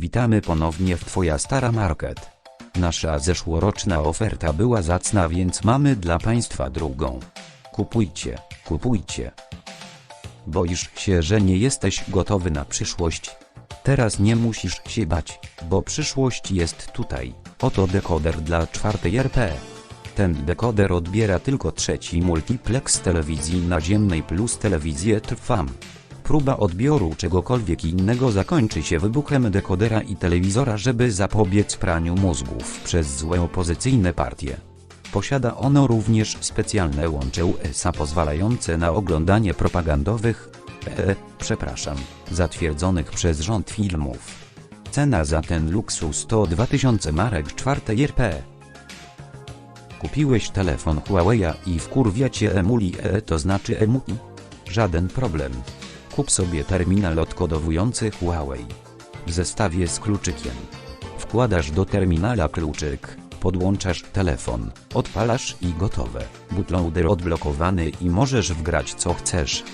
Witamy ponownie w Twoja Stara Market. Nasza zeszłoroczna oferta była zacna, więc mamy dla Państwa drugą. Kupujcie, kupujcie. Boisz się, że nie jesteś gotowy na przyszłość? Teraz nie musisz się bać, bo przyszłość jest tutaj. Oto dekoder dla czwartej RP. Ten dekoder odbiera tylko trzeci multiplex telewizji naziemnej plus telewizję Trwam. Próba odbioru czegokolwiek innego zakończy się wybuchem dekodera i telewizora, żeby zapobiec praniu mózgów przez złe opozycyjne partie. Posiada ono również specjalne łącze USA pozwalające na oglądanie propagandowych, e, przepraszam, zatwierdzonych przez rząd filmów. Cena za ten luksus to 2000 marek czwartej RP. Kupiłeś telefon Huawei'a i wkurwia cię emuli e, to znaczy emuli? Żaden problem. Kup sobie terminal odkodowujący Huawei. W zestawie z kluczykiem. Wkładasz do terminala kluczyk, podłączasz telefon, odpalasz i gotowe. Bootloader odblokowany i możesz wgrać co chcesz.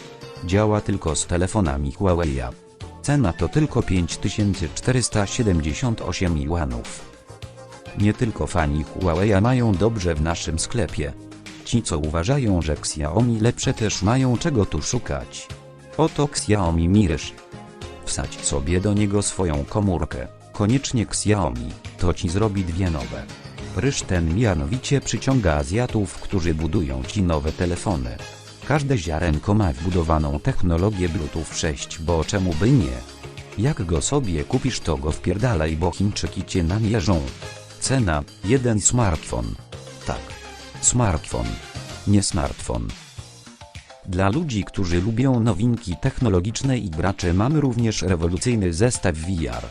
Działa tylko z telefonami Huawei'a. Cena to tylko 5478 juanów. Nie tylko fani Huawei'a mają dobrze w naszym sklepie. Ci co uważają, że Xiaomi lepsze też mają czego tu szukać. Oto Xiaomi Mirror. Wsadź sobie do niego swoją komórkę, koniecznie Xiaomi, to ci zrobi dwie nowe. Ryż ten mianowicie przyciąga Azjatów, którzy budują ci nowe telefony. Każde ziarenko ma wbudowaną technologię Bluetooth 6, bo czemu by nie? Jak go sobie kupisz to go wpierdalaj, bo Chińczyki cię namierzą. Cena, jeden smartfon. Tak. Smartfon. Nie smartfon. Dla ludzi, którzy lubią nowinki technologiczne i gracze mamy również rewolucyjny zestaw VR.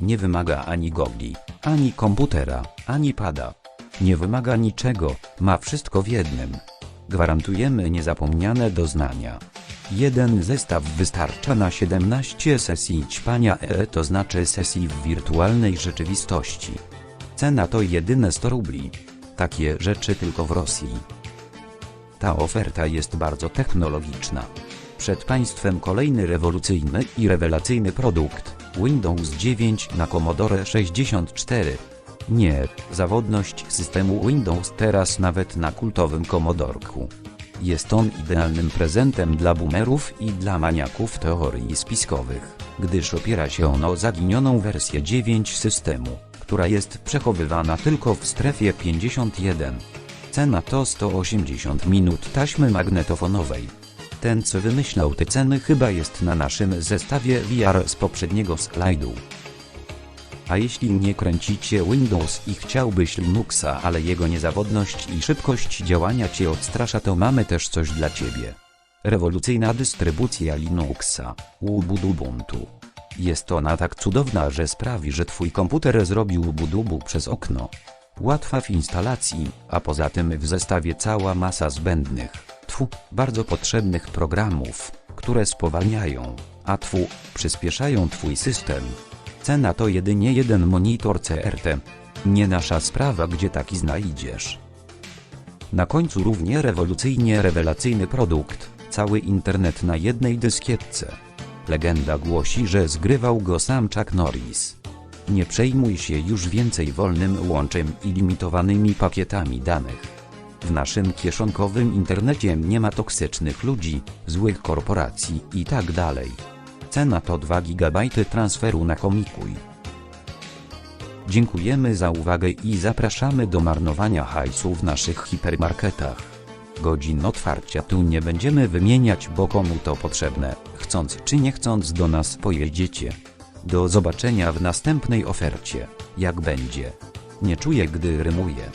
Nie wymaga ani gogli, ani komputera, ani pada. Nie wymaga niczego, ma wszystko w jednym. Gwarantujemy niezapomniane doznania. Jeden zestaw wystarcza na 17 sesji ćpania EE, to znaczy sesji w wirtualnej rzeczywistości. Cena to jedyne 100 rubli. Takie rzeczy tylko w Rosji. Ta oferta jest bardzo technologiczna. Przed Państwem kolejny rewolucyjny i rewelacyjny produkt Windows 9 na Commodore 64. Nie, zawodność systemu Windows teraz nawet na kultowym Commodorku. Jest on idealnym prezentem dla boomerów i dla maniaków teorii spiskowych, gdyż opiera się on o zaginioną wersję 9 systemu, która jest przechowywana tylko w strefie 51. Cena to 180 minut taśmy magnetofonowej. Ten co wymyślał te ceny chyba jest na naszym zestawie VR z poprzedniego slajdu. A jeśli nie kręcicie Windows i chciałbyś Linuxa, ale jego niezawodność i szybkość działania cię odstrasza, to mamy też coś dla ciebie. Rewolucyjna dystrybucja Linuxa, Ubuntu. Jest ona tak cudowna, że sprawi, że twój komputer zrobił budubu przez okno. Łatwa w instalacji, a poza tym w zestawie cała masa zbędnych, tfu, bardzo potrzebnych programów, które spowalniają, a tfu, przyspieszają twój system. Cena to jedynie jeden monitor CRT. Nie nasza sprawa gdzie taki znajdziesz. Na końcu równie rewolucyjnie rewelacyjny produkt, cały internet na jednej dyskietce. Legenda głosi, że zgrywał go sam Chuck Norris. Nie przejmuj się już więcej wolnym łączem i limitowanymi pakietami danych. W naszym kieszonkowym internecie nie ma toksycznych ludzi, złych korporacji i tak. Cena to 2 GB transferu na Komikuj. Dziękujemy za uwagę i zapraszamy do marnowania hajsu w naszych hipermarketach. Godzin otwarcia tu nie będziemy wymieniać, bo komu to potrzebne, chcąc czy nie chcąc do nas pojedziecie. Do zobaczenia w następnej ofercie, jak będzie. Nie czuję gdy rymuję.